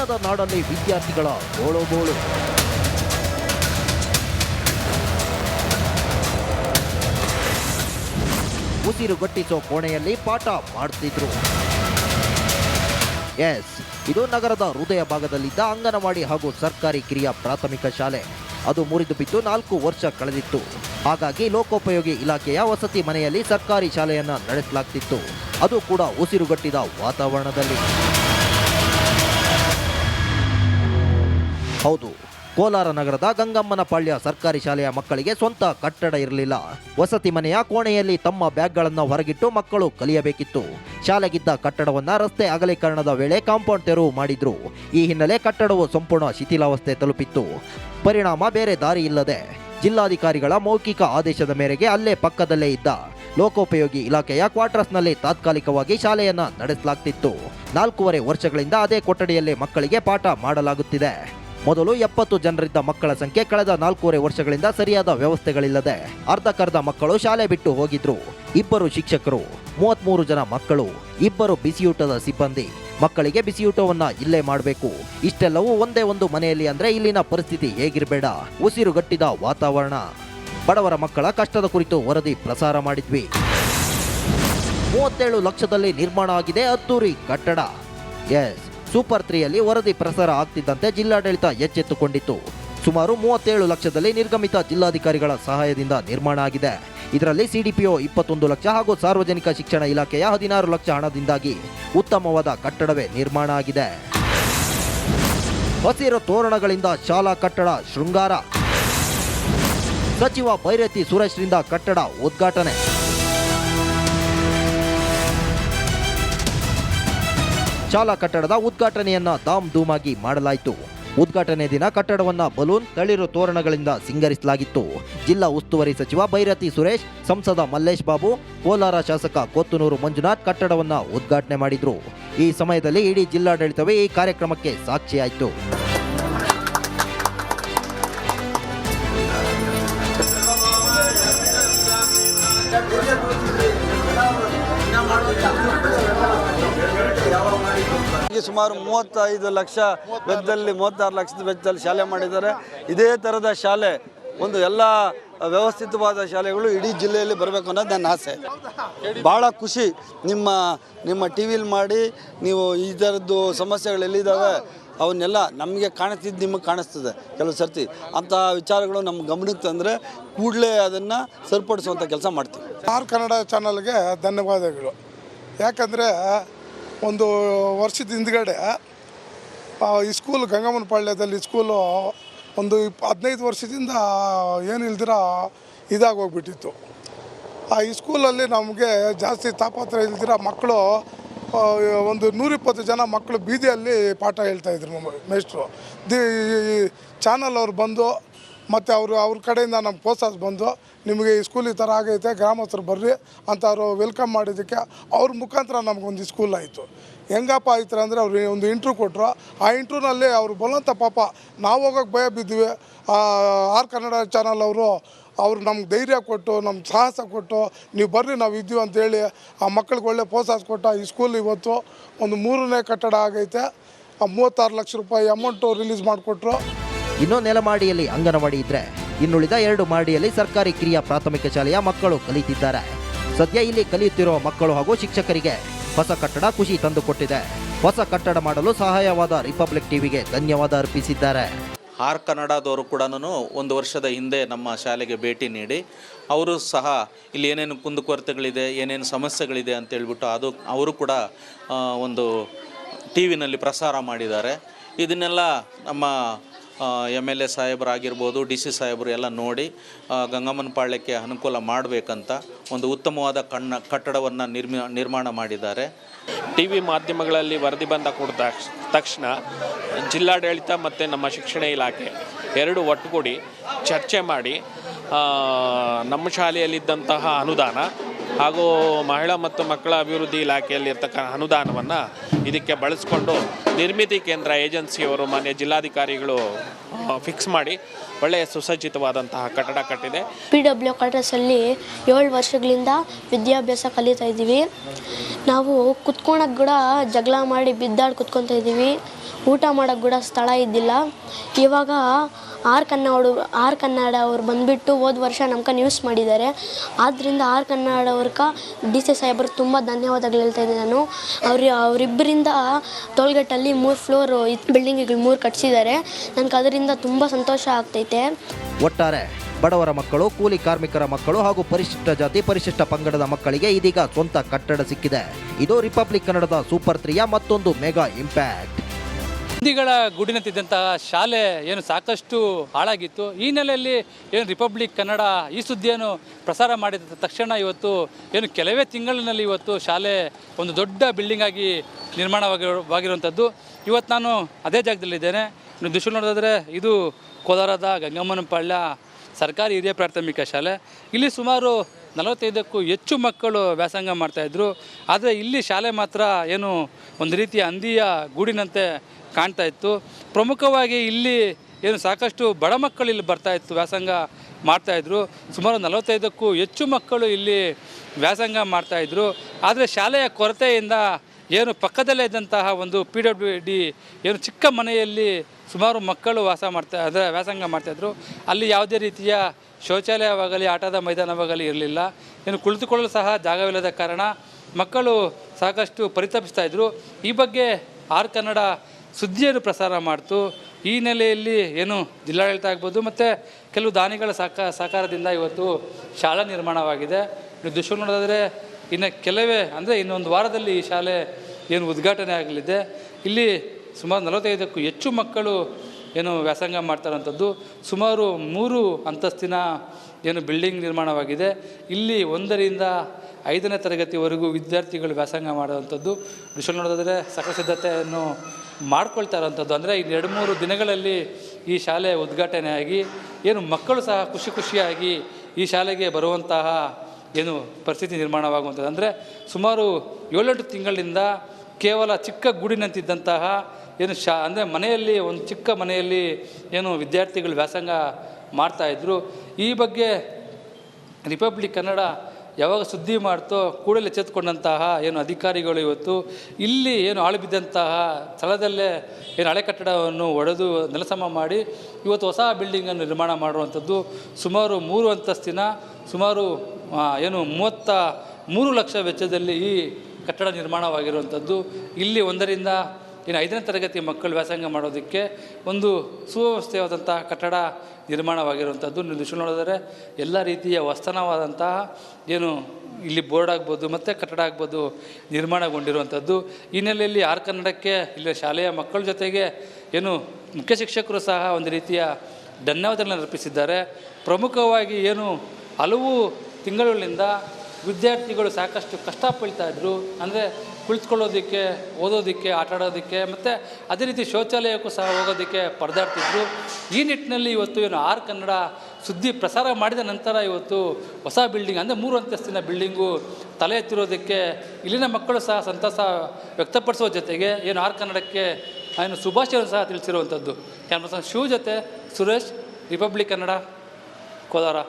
ಚಿನ್ನದ ನಾಡಲ್ಲಿ ವಿದ್ಯಾರ್ಥಿಗಳ ಗೋಳು ಉಸಿರುಗಟ್ಟಿಸೋ ಕೋಣೆಯಲ್ಲಿ ಪಾಠ ಮಾಡ್ತಿದ್ರು. ಎಸ್, ಇದು ನಗರದ ಹೃದಯ ಭಾಗದಲ್ಲಿದ್ದ ಅಂಗನವಾಡಿ ಹಾಗೂ ಸರ್ಕಾರಿ ಕಿರಿಯ ಪ್ರಾಥಮಿಕ ಶಾಲೆ. ಅದು ಮುರಿದು ಬಿದ್ದು ನಾಲ್ಕು ವರ್ಷ ಕಳೆದಿತ್ತು. ಹಾಗಾಗಿ ಲೋಕೋಪಯೋಗಿ ಇಲಾಖೆಯ ವಸತಿ ಮನೆಯಲ್ಲಿ ಸರ್ಕಾರಿ ಶಾಲೆಯನ್ನು ನಡೆಸಲಾಗ್ತಿತ್ತು. ಅದು ಕೂಡ ಉಸಿರುಗಟ್ಟಿದ ವಾತಾವರಣದಲ್ಲಿ. ಹೌದು. ಕೋಲಾರ ನಗರದ ಗಂಗಮ್ಮನ ಪಾಳ್ಯ ಸರ್ಕಾರಿ ಶಾಲೆಯ ಮಕ್ಕಳಿಗೆ ಸ್ವಂತ ಕಟ್ಟಡ ಇರಲಿಲ್ಲ. ವಸತಿ ಮನೆಯ ಕೋಣೆಯಲ್ಲಿ ತಮ್ಮ ಬ್ಯಾಗ್ಗಳನ್ನು ಹೊರಗಿಟ್ಟು ಮಕ್ಕಳು ಕಲಿಯಬೇಕಿತ್ತು. ಶಾಲೆಗಿದ್ದ ಕಟ್ಟಡವನ್ನು ರಸ್ತೆ ಅಗಲೀಕರಣದ ವೇಳೆ ಕಾಂಪೌಂಡ್ ತೆರವು ಮಾಡಿದ್ರು. ಈ ಹಿನ್ನೆಲೆ ಕಟ್ಟಡವು ಸಂಪೂರ್ಣ ಶಿಥಿಲಾವಸ್ಥೆ ತಲುಪಿತ್ತು. ಪರಿಣಾಮ ಬೇರೆ ದಾರಿ ಇಲ್ಲದೆ ಜಿಲ್ಲಾಧಿಕಾರಿಗಳ ಮೌಖಿಕ ಆದೇಶದ ಮೇರೆಗೆ ಅಲ್ಲೇ ಪಕ್ಕದಲ್ಲೇ ಇದ್ದ ಲೋಕೋಪಯೋಗಿ ಇಲಾಖೆಯ ಕ್ವಾರ್ಟರ್ಸ್ನಲ್ಲಿ ತಾತ್ಕಾಲಿಕವಾಗಿ ಶಾಲೆಯನ್ನು ನಡೆಸಲಾಗ್ತಿತ್ತು. ನಾಲ್ಕೂವರೆ ವರ್ಷಗಳಿಂದ ಅದೇ ಕೊಠಡಿಯಲ್ಲಿ ಮಕ್ಕಳಿಗೆ ಪಾಠ ಮಾಡಲಾಗುತ್ತಿದೆ. ಮೊದಲು ಎಪ್ಪತ್ತು ಜನರಿದ್ದ ಮಕ್ಕಳ ಸಂಖ್ಯೆ ಕಳೆದ ನಾಲ್ಕೂವರೆ ವರ್ಷಗಳಿಂದ ಸರಿಯಾದ ವ್ಯವಸ್ಥೆಗಳಿಲ್ಲದೆ ಅರ್ಧಕ್ಕರ್ಧ ಮಕ್ಕಳು ಶಾಲೆ ಬಿಟ್ಟು ಹೋಗಿದ್ರು. ಇಬ್ಬರು ಶಿಕ್ಷಕರು, ಮೂವತ್ಮೂರು ಜನ ಮಕ್ಕಳು, ಇಬ್ಬರು ಬಿಸಿಯೂಟದ ಸಿಬ್ಬಂದಿ. ಮಕ್ಕಳಿಗೆ ಬಿಸಿಯೂಟವನ್ನ ಇಲ್ಲೇ ಮಾಡಬೇಕು. ಇಷ್ಟೆಲ್ಲವೂ ಒಂದೇ ಒಂದು ಮನೆಯಲ್ಲಿ ಅಂದ್ರೆ ಇಲ್ಲಿನ ಪರಿಸ್ಥಿತಿ ಹೇಗಿರಬೇಡ. ಉಸಿರುಗಟ್ಟಿದ ವಾತಾವರಣ. ಬಡವರ ಮಕ್ಕಳ ಕಷ್ಟದ ಕುರಿತು ವರದಿ ಪ್ರಸಾರ ಮಾಡಿದ್ವಿ. ಮೂವತ್ತೇಳು ಲಕ್ಷದಲ್ಲಿ ನಿರ್ಮಾಣ ಆಗಿದೆ ಅದ್ದೂರಿ ಕಟ್ಟಡ. ಎಸ್ ಸೂಪರ್ ತ್ರೀಯಲ್ಲಿ ವರದಿ ಪ್ರಸಾರ ಆಗ್ತಿದ್ದಂತೆ ಜಿಲ್ಲಾಡಳಿತ ಎಚ್ಚೆತ್ತುಕೊಂಡಿತ್ತು. ಸುಮಾರು ಮೂವತ್ತೇಳು ಲಕ್ಷದಲ್ಲಿ ನಿರ್ಗಮಿತ ಜಿಲ್ಲಾಧಿಕಾರಿಗಳ ಸಹಾಯದಿಂದ ನಿರ್ಮಾಣ ಆಗಿದೆ. ಇದರಲ್ಲಿ ಸಿಡಿಪಿಒ ಇಪ್ಪತ್ತೊಂದು ಲಕ್ಷ ಹಾಗೂ ಸಾರ್ವಜನಿಕ ಶಿಕ್ಷಣ ಇಲಾಖೆಯ ಹದಿನಾರು ಲಕ್ಷ ಹಣದಿಂದಾಗಿ ಉತ್ತಮವಾದ ಕಟ್ಟಡವೇ ನಿರ್ಮಾಣ ಆಗಿದೆ. ಹಸಿರು ತೋರಣಗಳಿಂದ ಶಾಲಾ ಕಟ್ಟಡ ಶೃಂಗಾರ. ಸಚಿವ ಬೈರತಿ ಸುರೇಶ್ರಿಂದ ಕಟ್ಟಡ ಉದ್ಘಾಟನೆ. ಶಾಲಾ ಕಟ್ಟಡದ ಉದ್ಘಾಟನೆಯನ್ನ ಧಾಮ್ ಧೂಮಾಗಿ ಮಾಡಲಾಯಿತು. ಉದ್ಘಾಟನೆ ದಿನ ಕಟ್ಟಡವನ್ನ ಬಲೂನ್, ತಳಿರು ತೋರಣಗಳಿಂದ ಸಿಂಗರಿಸಲಾಗಿತ್ತು. ಜಿಲ್ಲಾ ಉಸ್ತುವಾರಿ ಸಚಿವ ಬೈರತಿ ಸುರೇಶ್, ಸಂಸದ ಮಲ್ಲೇಶ್ ಬಾಬು, ಕೋಲಾರ ಶಾಸಕ ಕೊತ್ತನೂರು ಮಂಜುನಾಥ್ ಕಟ್ಟಡವನ್ನ ಉದ್ಘಾಟನೆ ಮಾಡಿದ್ರು. ಈ ಸಮಯದಲ್ಲಿ ಇಡೀ ಜಿಲ್ಲಾಡಳಿತವೇ ಈ ಕಾರ್ಯಕ್ರಮಕ್ಕೆ ಸಾಕ್ಷಿಯಾಯಿತು. ಈ ಸುಮಾರು ಮೂವತ್ತೈದು ಲಕ್ಷ ವೆಚ್ಚದಲ್ಲಿ ಮೂವತ್ತಾರು ಲಕ್ಷದ ವೆಚ್ಚದಲ್ಲಿ ಶಾಲೆ ಮಾಡಿದ್ದಾರೆ. ಇದೇ ಥರದ ಶಾಲೆ, ಒಂದು ಎಲ್ಲ ವ್ಯವಸ್ಥಿತವಾದ ಶಾಲೆಗಳು ಇಡೀ ಜಿಲ್ಲೆಯಲ್ಲಿ ಬರಬೇಕು ಅನ್ನೋದು ನನ್ನ ಆಸೆ. ಭಾಳ ಖುಷಿ ನಿಮ್ಮ ನಿಮ್ಮ ಟಿ ವಿಲಿ ಮಾಡಿ, ನೀವು ಈ ಥರದ್ದು ಸಮಸ್ಯೆಗಳು ಎಲ್ಲಿದ್ದಾವೆ, ಅವನ್ನೆಲ್ಲ ನಮಗೆ ಕಾಣಿಸ್ತಿದ್ದು ನಿಮಗೆ ಕಾಣಿಸ್ತದೆ ಕೆಲವು ಸರ್ತಿ. ಅಂತಹ ವಿಚಾರಗಳು ನಮ್ಮ ಗಮನಕ್ಕೆ ತಂದರೆ ಕೂಡಲೇ ಅದನ್ನು ಸರಿಪಡಿಸುವಂಥ ಕೆಲಸ ಮಾಡ್ತೀವಿ. ಆರ್ ಕನ್ನಡ ಚಾನಲ್ಗೆ ಧನ್ಯವಾದಗಳು. ಯಾಕಂದರೆ ಒಂದು ವರ್ಷದ ಹಿಂದ್ಗಡೆ ಈ ಸ್ಕೂಲ್ ಗಂಗಮ್ಮನ ಪಾಳ್ಯದಲ್ಲಿ ಸ್ಕೂಲು ಒಂದು ಇಪ್, ಹದಿನೈದು ವರ್ಷದಿಂದ ಏನು ಇಲ್ದಿರ ಇದಾಗೋಗ್ಬಿಟ್ಟಿತ್ತು ಆ, ಈ ಸ್ಕೂಲಲ್ಲಿ ನಮಗೆ ಜಾಸ್ತಿ ತಾಪತ್ರ ಇಲ್ದಿರ ಮಕ್ಕಳು ಒಂದು ನೂರಿಪ್ಪತ್ತು ಜನ ಮಕ್ಕಳು ಬೀದಿಯಲ್ಲಿ ಪಾಠ ಹೇಳ್ತಾಯಿದ್ರು ಮೇಷ್ಟ್ರು. ದಿ ಚಾನಲ್ ಅವ್ರು ಬಂದು ಮತ್ತು ಅವರು ಅವ್ರ ಕಡೆಯಿಂದ ನಮ್ಮ ಪೋಸ್ಟರ್ಸ್ ಬಂದು ನಿಮಗೆ ಈ ಸ್ಕೂಲ್ ಈ ಥರ ಆಗೈತೆ, ಗ್ರಾಮಸ್ಥರು ಬರ್ರಿ ಅಂತ ಅವರು ವೆಲ್ಕಮ್ ಮಾಡಿದ್ದಕ್ಕೆ ಅವ್ರ ಮುಖಾಂತರ ನಮಗೊಂದು ಸ್ಕೂಲ್ ಆಯಿತು. ಹೆಂಗಪ್ಪ ಆಯ್ತು ಅಂದರೆ ಅವ್ರು ಒಂದು ಇಂಟ್ರ್ಯೂ ಕೊಟ್ಟರು ಆ ಇಂಟ್ರ್ಯೂನಲ್ಲಿ ಅವರು ಬಲವಂತ ಪಾಪ ನಾವು ಹೋಗೋಕೆ ಭಯ ಬಿದ್ದಿವಿ. ಆರ್ ಕನ್ನಡ ಚಾನಲ್ ಅವರು ಅವರು ನಮ್ಗೆ ಧೈರ್ಯ ಕೊಟ್ಟು ನಮ್ಮ ಸಾಹಸ ಕೊಟ್ಟು, ನೀವು ಬರ್ರಿ ನಾವು ಇದ್ದೀವಿ ಅಂತೇಳಿ ಆ ಮಕ್ಕಳಿಗೆ ಒಳ್ಳೆ ಪ್ರೋತ್ಸಾಹ ಕೊಟ್ಟ ಈ ಸ್ಕೂಲ್ ಇವತ್ತು ಒಂದು ಮೂರನೇ ಕಟ್ಟಡ ಆಗೈತೆ. ಆ ಮೂವತ್ತಾರು ಲಕ್ಷ ರೂಪಾಯಿ ಅಮೌಂಟು ರಿಲೀಸ್ ಮಾಡಿಕೊಟ್ರು. ಇನ್ನು ನೆಲಮಾಡಿಯಲ್ಲಿ ಅಂಗನವಾಡಿ ಇದ್ರೆ ಇನ್ನುಳಿದ ಎರಡು ಮಾಡಿಯಲ್ಲಿ ಸರ್ಕಾರಿ ಕಿರಿಯ ಪ್ರಾಥಮಿಕ ಶಾಲೆಯ ಮಕ್ಕಳು ಕಲಿತಿದ್ದಾರೆ. ಸದ್ಯ ಇಲ್ಲಿ ಕಲಿಯುತ್ತಿರುವ ಮಕ್ಕಳು ಹಾಗೂ ಶಿಕ್ಷಕರಿಗೆ ಹೊಸ ಕಟ್ಟಡ ಖುಷಿ ತಂದುಕೊಟ್ಟಿದೆ. ಹೊಸ ಕಟ್ಟಡ ಮಾಡಲು ಸಹಾಯವಾದ ರಿಪಬ್ಲಿಕ್ ಟಿವಿಗೆ ಧನ್ಯವಾದ ಅರ್ಪಿಸಿದ್ದಾರೆ. ಆರ್ ಕನ್ನಡದವರು ಕೂಡ ಒಂದು ವರ್ಷದ ಹಿಂದೆ ನಮ್ಮ ಶಾಲೆಗೆ ಭೇಟಿ ನೀಡಿ, ಅವರು ಸಹ ಇಲ್ಲಿ ಏನೇನು ಕುಂದುಕೊರತೆಗಳಿದೆ, ಏನೇನು ಸಮಸ್ಯೆಗಳಿದೆ ಅಂತ ಹೇಳ್ಬಿಟ್ಟು ಅದು ಅವರು ಕೂಡ ಒಂದು ಟಿ ವಿನಲ್ಲಿ ಪ್ರಸಾರ ಮಾಡಿದ್ದಾರೆ. ಇದನ್ನೆಲ್ಲ ನಮ್ಮ ಎಂ ಎಲ್ ಎ ಸಾಹೇಬರಾಗಿರ್ಬೋದು, ಡಿ ಸಿ ಸಾಹೇಬರು ಎಲ್ಲ ನೋಡಿ ಗಂಗಮ್ಮನ ಪಾಳ್ಯಕ್ಕೆ ಅನುಕೂಲ ಮಾಡಬೇಕಂತ ಒಂದು ಉತ್ತಮವಾದ ಕಣ್ಣ, ಕಟ್ಟಡವನ್ನು ನಿರ್ಮಿ, ನಿರ್ಮಾಣ ಮಾಡಿದ್ದಾರೆ. ಟಿ ವಿ ಮಾಧ್ಯಮಗಳಲ್ಲಿ ವರದಿ ಬಂದ ಕೊಡ್ದ ತಕ್ಷಣ ಜಿಲ್ಲಾಡಳಿತ ಮತ್ತು ನಮ್ಮ ಶಿಕ್ಷಣ ಇಲಾಖೆ ಎರಡು ಒಟ್ಟುಗೂಡಿ ಚರ್ಚೆ ಮಾಡಿ ನಮ್ಮ ಶಾಲೆಯಲ್ಲಿದ್ದಂತಹ ಅನುದಾನ ಹಾಗೂ ಮಹಿಳಾ ಮತ್ತು ಮಕ್ಕಳ ಅಭಿವೃದ್ಧಿ ಇಲಾಖೆಯಲ್ಲಿರ್ತಕ್ಕಂಥ ಅನುದಾನವನ್ನು ಇದಕ್ಕೆ ಬಳಸಿಕೊಂಡು ನಿರ್ಮಿತಿ ಕೇಂದ್ರ ಏಜೆನ್ಸಿಯವರು ಮಾನ್ಯ ಜಿಲ್ಲಾಧಿಕಾರಿಗಳು ಫಿಕ್ಸ್ ಮಾಡಿ ಒಳ್ಳೆಯ ಸುಸಜ್ಜಿತವಾದಂತಹ ಕಟ್ಟಡ ಕಟ್ಟಿದೆ. ಪಿ ಡಬ್ಲ್ಯೂ ಕ್ವಾರ್ಟರ್ಸಲ್ಲಿ ಏಳು ವರ್ಷಗಳಿಂದ ವಿದ್ಯಾಭ್ಯಾಸ ಕಲಿತಾ ಇದ್ದೀವಿ. ನಾವು ಕುತ್ಕೊಳಕ್ಕೆ ಕೂಡ ಜಗಳ ಮಾಡಿ ಬಿದ್ದಾಡಿ ಕುತ್ಕೊತಾ ಇದ್ದೀವಿ. ಊಟ ಮಾಡೋಕ್ಕೆ ಕೂಡ ಸ್ಥಳ ಇದ್ದಿಲ್ಲ. ಇವಾಗ ಆರ್ ಕನ್ನಡ ಆರ್ ಕನ್ನಡ ಅವ್ರು ಬಂದುಬಿಟ್ಟು ಹೋದ ವರ್ಷ ನಮ್ಗೆ ನ್ಯೂಸ್ ಮಾಡಿದ್ದಾರೆ. ಆದ್ದರಿಂದ ಆರ್ ಕನ್ನಡ ಅವ್ರಕ ಡಿ ಸಿ ಸಾಹೇಬರು ತುಂಬ ಧನ್ಯವಾದಗಳು ಹೇಳ್ತಾ ಇದ್ದೀನಿ ನಾನು. ಅವ್ರ ಅವರಿಬ್ಬರಿಂದ ಟೋಲ್ಗೇಟಲ್ಲಿ ಮೂರು ಫ್ಲೋರು ಬಿಲ್ಡಿಂಗ್ಗಳು ಮೂರು ಕಟ್ಸಿದ್ದಾರೆ. ನನಗೆ ಅದರಿಂದ ತುಂಬ ಸಂತೋಷ ಆಗ್ತೈತೆ. ಒಟ್ಟಾರೆ ಬಡವರ ಮಕ್ಕಳು ಕೂಲಿ ಕಾರ್ಮಿಕರ ಮಕ್ಕಳು ಹಾಗೂ ಪರಿಶಿಷ್ಟ ಜಾತಿ ಪರಿಶಿಷ್ಟ ಪಂಗಡದ ಮಕ್ಕಳಿಗೆ ಇದೀಗ ಸ್ವಂತ ಕಟ್ಟಡ ಸಿಕ್ಕಿದೆ. ಇದು ರಿಪಬ್ಲಿಕ್ ಕನ್ನಡದ ಸೂಪರ್ ತ್ರೀಯ ಮತ್ತೊಂದು ಮೆಗಾ ಇಂಪ್ಯಾಕ್ಟ್. ಹಿಂದಿಗಳ ಗುಡಿನಂತಿದ್ದಂತಹ ಶಾಲೆ ಏನು ಸಾಕಷ್ಟು ಹಾಳಾಗಿತ್ತು. ಈ ನೆಲೆಯಲ್ಲಿ ಏನು ರಿಪಬ್ಲಿಕ್ ಕನ್ನಡ ಈ ಸುದ್ದಿಯನ್ನು ಪ್ರಸಾರ ಮಾಡಿದ ತಕ್ಷಣ ಇವತ್ತು ಏನು ಕೆಲವೇ ತಿಂಗಳಿನಲ್ಲಿ ಇವತ್ತು ಶಾಲೆ ಒಂದು ದೊಡ್ಡ ಬಿಲ್ಡಿಂಗ್ ಆಗಿ ನಿರ್ಮಾಣವಾಗಿರುವಂಥದ್ದು ಇವತ್ತು ನಾನು ಅದೇ ಜಾಗದಲ್ಲಿದ್ದೇನೆ. ಇನ್ನು ದೃಶ್ಯ ನೋಡೋದಾದರೆ ಇದು ಕೋಲಾರದ ಗಂಗಮ್ಮನಪಾಳ್ಯ ಸರ್ಕಾರಿ ಹಿರಿಯ ಪ್ರಾಥಮಿಕ ಶಾಲೆ. ಇಲ್ಲಿ ಸುಮಾರು ನಲವತ್ತೈದಕ್ಕೂ ಹೆಚ್ಚು ಮಕ್ಕಳು ವ್ಯಾಸಂಗ ಮಾಡ್ತಾಯಿದ್ರು ಆದರೆ ಇಲ್ಲಿ ಶಾಲೆ ಮಾತ್ರ ಏನು ಒಂದು ರೀತಿಯ ಅಂದಿಯ ಗೂಡಿನಂತೆ ಕಾಣ್ತಾ ಇತ್ತು. ಪ್ರಮುಖವಾಗಿ ಇಲ್ಲಿ ಏನು ಸಾಕಷ್ಟು ಬಡ ಮಕ್ಕಳು ಇಲ್ಲಿ ಬರ್ತಾ ಇತ್ತು, ವ್ಯಾಸಂಗ ಮಾಡ್ತಾಯಿದ್ರು ಸುಮಾರು ನಲವತ್ತೈದಕ್ಕೂ ಹೆಚ್ಚು ಮಕ್ಕಳು ಇಲ್ಲಿ ವ್ಯಾಸಂಗ ಮಾಡ್ತಾಯಿದ್ರು ಆದರೆ ಶಾಲೆಯ ಕೊರತೆಯಿಂದ ಏನು ಪಕ್ಕದಲ್ಲೇ ಇದ್ದಂತಹ ಒಂದು ಪಿ ಡಬ್ಲ್ಯೂ ಡಿ ಏನು ಚಿಕ್ಕ ಮನೆಯಲ್ಲಿ ಸುಮಾರು ಮಕ್ಕಳು ವಾಸ ಮಾಡ್ತಾ ಅದರ ವ್ಯಾಸಂಗ ಮಾಡ್ತಾಯಿದ್ರು ಅಲ್ಲಿ ಯಾವುದೇ ರೀತಿಯ ಶೌಚಾಲಯವಾಗಲಿ, ಆಟದ ಮೈದಾನವಾಗಲಿ ಇರಲಿಲ್ಲ. ಏನು ಕುಳಿತುಕೊಳ್ಳಲು ಸಹ ಜಾಗವಿಲ್ಲದ ಕಾರಣ ಮಕ್ಕಳು ಸಾಕಷ್ಟು ಪರಿತಪಿಸ್ತಾ ಇದ್ದರು ಈ ಬಗ್ಗೆ ಆರ್ ಕನ್ನಡ ಸುದ್ದಿಯನ್ನು ಪ್ರಸಾರ ಮಾಡ್ತು. ಈ ನೆಲೆಯಲ್ಲಿ ಏನು ಜಿಲ್ಲಾಡಳಿತ ಆಗ್ಬೋದು ಮತ್ತು ಕೆಲವು ದಾನಿಗಳ ಸಾಕ ಸಹಕಾರದಿಂದ ಇವತ್ತು ಶಾಲಾ ನಿರ್ಮಾಣವಾಗಿದೆ. ದೃಶ್ಯ ನೋಡೋದಾದರೆ ಇನ್ನು ಕೆಲವೇ, ಅಂದರೆ ಇನ್ನೊಂದು ವಾರದಲ್ಲಿ ಈ ಶಾಲೆ ಏನು ಉದ್ಘಾಟನೆ ಆಗಲಿದೆ. ಇಲ್ಲಿ ಸುಮಾರು ನಲವತ್ತೈದಕ್ಕೂ ಹೆಚ್ಚು ಮಕ್ಕಳು ಏನು ವ್ಯಾಸಂಗ ಮಾಡ್ತಾರಂಥದ್ದು. ಸುಮಾರು ಮೂರು ಅಂತಸ್ತಿನ ಏನು ಬಿಲ್ಡಿಂಗ್ ನಿರ್ಮಾಣವಾಗಿದೆ. ಇಲ್ಲಿ ಒಂದರಿಂದ ಐದನೇ ತರಗತಿವರೆಗೂ ವಿದ್ಯಾರ್ಥಿಗಳು ವ್ಯಾಸಂಗ ಮಾಡುವಂಥದ್ದು. ವಿಷಯ ನೋಡೋದಾದರೆ ಸಕಲ ಸಿದ್ಧತೆಯನ್ನು ಮಾಡ್ಕೊಳ್ತಾ ಅಂದರೆ ಇನ್ನು ಎರಡು ಮೂರು ದಿನಗಳಲ್ಲಿ ಈ ಶಾಲೆ ಉದ್ಘಾಟನೆಯಾಗಿ, ಏನು ಮಕ್ಕಳು ಸಹ ಖುಷಿ ಖುಷಿಯಾಗಿ ಈ ಶಾಲೆಗೆ ಬರುವಂತಹ ಏನು ಪರಿಸ್ಥಿತಿ ನಿರ್ಮಾಣವಾಗುವಂಥದ್ದು. ಅಂದರೆ ಸುಮಾರು ಏಳೆಂಟು ತಿಂಗಳಿಂದ ಕೇವಲ ಚಿಕ್ಕ ಗೂಡಿನಂತಿದ್ದಂತಹ ಏನು ಶಾ, ಅಂದರೆ ಮನೆಯಲ್ಲಿ, ಒಂದು ಚಿಕ್ಕ ಮನೆಯಲ್ಲಿ ಏನು ವಿದ್ಯಾರ್ಥಿಗಳು ವ್ಯಾಸಂಗ ಮಾಡ್ತಾಯಿದ್ರು ಈ ಬಗ್ಗೆ ರಿಪಬ್ಲಿಕ್ ಕನ್ನಡ ಯಾವಾಗ ಸುದ್ದಿ ಮಾಡ್ತೋ ಕೂಡಲೇ ಎಚ್ಚೆತ್ತುಕೊಂಡಂತಹ ಏನು ಅಧಿಕಾರಿಗಳು ಇವತ್ತು, ಇಲ್ಲಿ ಏನು ಆಳು ಬಿದ್ದಂತಹ ಸ್ಥಳದಲ್ಲೇ ಏನು ಹಳೆ ಕಟ್ಟಡವನ್ನು ಒಡೆದು ನೆಲಸಮ ಮಾಡಿ ಇವತ್ತು ಹೊಸ ಬಿಲ್ಡಿಂಗನ್ನು ನಿರ್ಮಾಣ ಮಾಡುವಂಥದ್ದು ಸುಮಾರು ಮೂರು ಅಂತಸ್ತಿನ, ಸುಮಾರು ಏನು ಮೂವತ್ತ ಮೂರು ಲಕ್ಷ ವೆಚ್ಚದಲ್ಲಿ ಈ ಕಟ್ಟಡ ನಿರ್ಮಾಣವಾಗಿರುವಂಥದ್ದು. ಇಲ್ಲಿ ಒಂದರಿಂದ ಇನ್ನು ಐದನೇ ತರಗತಿ ಮಕ್ಕಳು ವ್ಯಾಸಂಗ ಮಾಡೋದಕ್ಕೆ ಒಂದು ಸುವ್ಯವಸ್ಥೆಯಾದಂತಹ ಕಟ್ಟಡ ನಿರ್ಮಾಣವಾಗಿರುವಂಥದ್ದು. ನೀವು ನೋಡಿದರೆ ಎಲ್ಲ ರೀತಿಯ ವಸ್ತನವಾದಂತಹ ಏನು ಇಲ್ಲಿ ಬೋರ್ಡ್ ಆಗ್ಬೋದು ಮತ್ತು ಕಟ್ಟಡ ಆಗ್ಬೋದು ನಿರ್ಮಾಣಗೊಂಡಿರುವಂಥದ್ದು. ಈ ನೆಲೆಯಲ್ಲಿ ಆರ್ ಕನ್ನಡಕ್ಕೆ ಇಲ್ಲಿ ಶಾಲೆಯ ಮಕ್ಕಳ ಜೊತೆಗೆ ಏನು ಮುಖ್ಯ ಶಿಕ್ಷಕರು ಸಹ ಒಂದು ರೀತಿಯ ಧನ್ಯವಾದಗಳನ್ನು ಅರ್ಪಿಸಿದ್ದಾರೆ. ಪ್ರಮುಖವಾಗಿ ಏನು ಹಲವು ತಿಂಗಳಿಂದ ವಿದ್ಯಾರ್ಥಿಗಳು ಸಾಕಷ್ಟು ಕಷ್ಟಪಡ್ತಾ ಇದ್ದರು ಅಂದರೆ ಕುಳಿತುಕೊಳ್ಳೋದಕ್ಕೆ, ಓದೋದಕ್ಕೆ, ಆಟ ಆಡೋದಕ್ಕೆ, ಮತ್ತು ಅದೇ ರೀತಿ ಶೌಚಾಲಯಕ್ಕೂ ಸಹ ಹೋಗೋದಕ್ಕೆ ಪರದಾಡ್ತಿದ್ರು ಈ ನಿಟ್ಟಿನಲ್ಲಿ ಇವತ್ತು ಏನು ಆರ್ ಕನ್ನಡ ಸುದ್ದಿ ಪ್ರಸಾರ ಮಾಡಿದ ನಂತರ ಇವತ್ತು ಹೊಸ ಬಿಲ್ಡಿಂಗ್ ಅಂದರೆ ಮೂರು ಅಂತಸ್ತಿನ ಬಿಲ್ಡಿಂಗು ತಲೆ ಎತ್ತಿರೋದಕ್ಕೆ ಇಲ್ಲಿನ ಮಕ್ಕಳು ಸಹ ಸಂತಸ ವ್ಯಕ್ತಪಡಿಸುವ ಜೊತೆಗೆ ಏನು ಆರ್ ಕನ್ನಡಕ್ಕೆ ಏನು ಶುಭಾಶಯವನ್ನು ಸಹ ತಿಳಿಸಿರುವಂಥದ್ದು ಕ್ಯಾಮ್ರಾ ಶಿವ ಜೊತೆ ಸುರೇಶ್ ರಿಪಬ್ಲಿಕ್ ಕನ್ನಡ ಕೋಲಾರ.